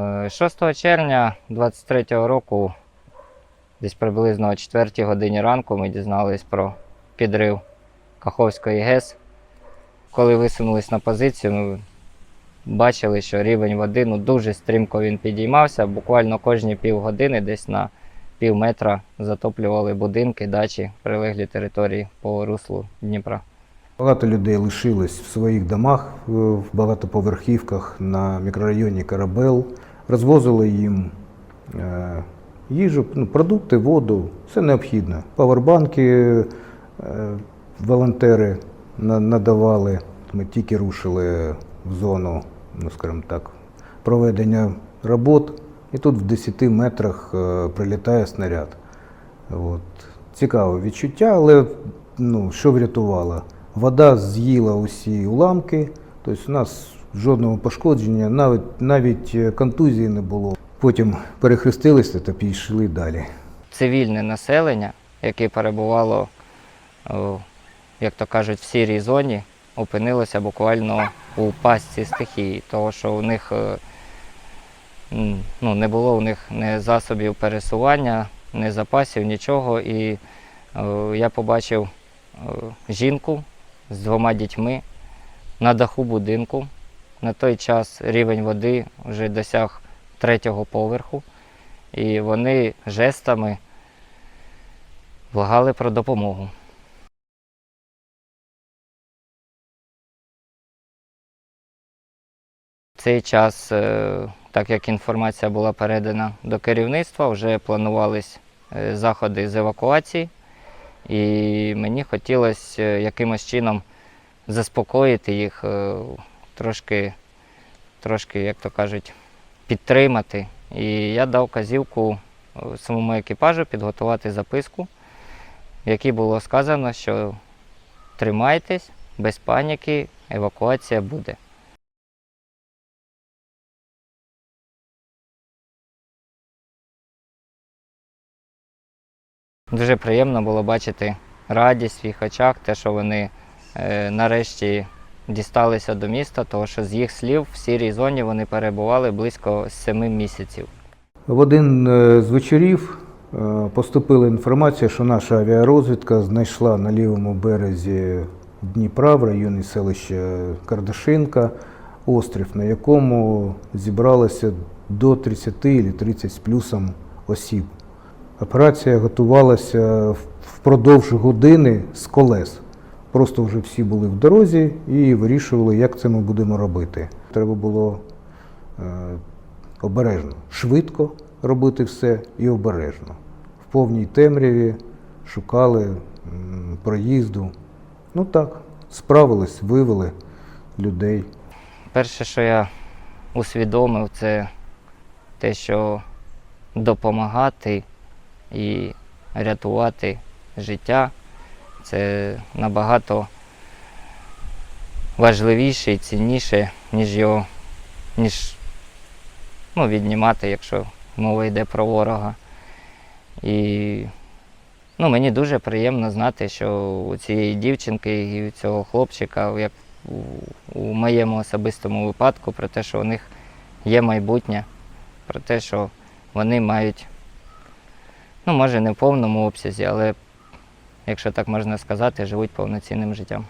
Е, 6 червня 23-го року, десь приблизно о 4 годині ранку, ми дізнались про підрив Каховської ГЕС. Коли висунулись на позицію, ми бачили, що рівень води ну, дуже стрімко він підіймався. Буквально кожні півгодини, десь на пів метра затоплювали будинки, дачі, прилеглі території по руслу Дніпра. Багато людей лишились в своїх домах е, в багатоповерхівках на мікрорайоні Карабел. Розвозили їм е, їжу, ну, продукти, воду, все необхідне. Павербанки е, волонтери надавали. Ми тільки рушили в зону, ну скажімо так, проведення робот. І тут в 10 метрах е, прилітає снаряд. От. Цікаве відчуття, але ну, що врятувало? Вода з'їла усі уламки, тобто у нас жодного пошкодження, навіть, навіть е, контузії не було. Потім перехрестилися та пішли далі. цивільне населення, яке перебувало, як то кажуть, в сірій зоні, опинилося буквально у пастці стихії, того що у них е, ну, не було у них ні засобів пересування, ні запасів, нічого. І е, я побачив е, жінку з двома дітьми на даху будинку. На той час рівень води вже досяг третього поверху. І вони жестами благали про допомогу. Цей час, е, так як інформація була передана до керівництва, вже планувались е, заходи з евакуації, і мені хотілося е, якимось чином заспокоїти їх, трошки, трошки, як то кажуть, підтримати. І я дав казівку е, самому екіпажу підготувати записку, в якій було сказано, що тримайтесь, без паніки, евакуація буде. Дуже приємно було бачити радість в їх очах, те, що вони е, нарешті дісталися до міста, тому що з їх слів в сірій зоні вони перебували близько семи місяців. В один е, з вечорів е, поступила інформація, що наша авіарозвідка знайшла на лівому березі Дніпра в районі селища Кардашинка острів, на якому зібралося до 30 або 30 з плюсом осіб. Операція готувалася впродовж години з колес. Просто вже всі були в дорозі і вирішували, як це ми будемо робити. Треба було е, обережно, швидко робити все і обережно. В повній темряві шукали м, проїзду. Ну так, справились, вивели людей. Перше, що я усвідомив, це те, що допомагати і рятувати життя це набагато важливіше і цінніше, ніж його, ніж ну, віднімати, якщо мова йде про ворога. І ну, мені дуже приємно знати, що у цієї дівчинки і у цього хлопчика, як у, у моєму особистому випадку, про те, що у них є майбутнє, про те, що вони мають, ну, може, не в повному обсязі, але, якщо так можна сказати, живуть повноцінним життям.